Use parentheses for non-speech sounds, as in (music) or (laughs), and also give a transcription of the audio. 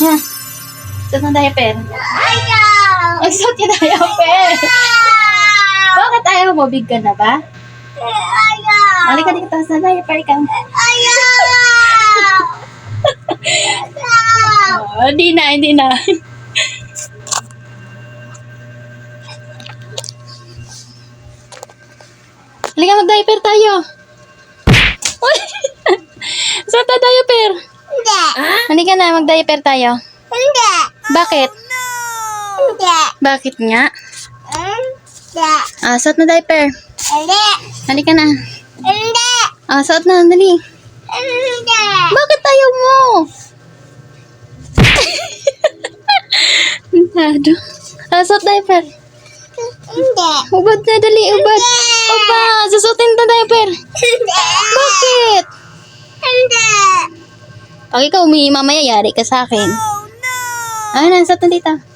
Yan. Suot ng diaper. Ayaw! Magsuot yung diaper. Bakit ayaw mo? Big ka na ba? Ayaw! Halika dito sa diaper ka. Ayaw! Ayaw! (laughs) Oh, hindi na, hindi na. Halika mag-diaper tayo. Uy! (laughs) Halika na, mag-diaper tayo. Hindi! Bakit? Hindi! Bakit nga? Hindi! Ah, suot na diaper. Hindi! Halika na. Hindi! Ah, suot na, dali. Hindi! Bakit ayaw mo? Nado. Ah, suot diaper. Hindi! Ubad na, dali, ubad. Opa, susutin na diaper. Hindi! Pag ikaw umihi mamaya, yari ka sa akin. Oh no! Ah, nasa dito.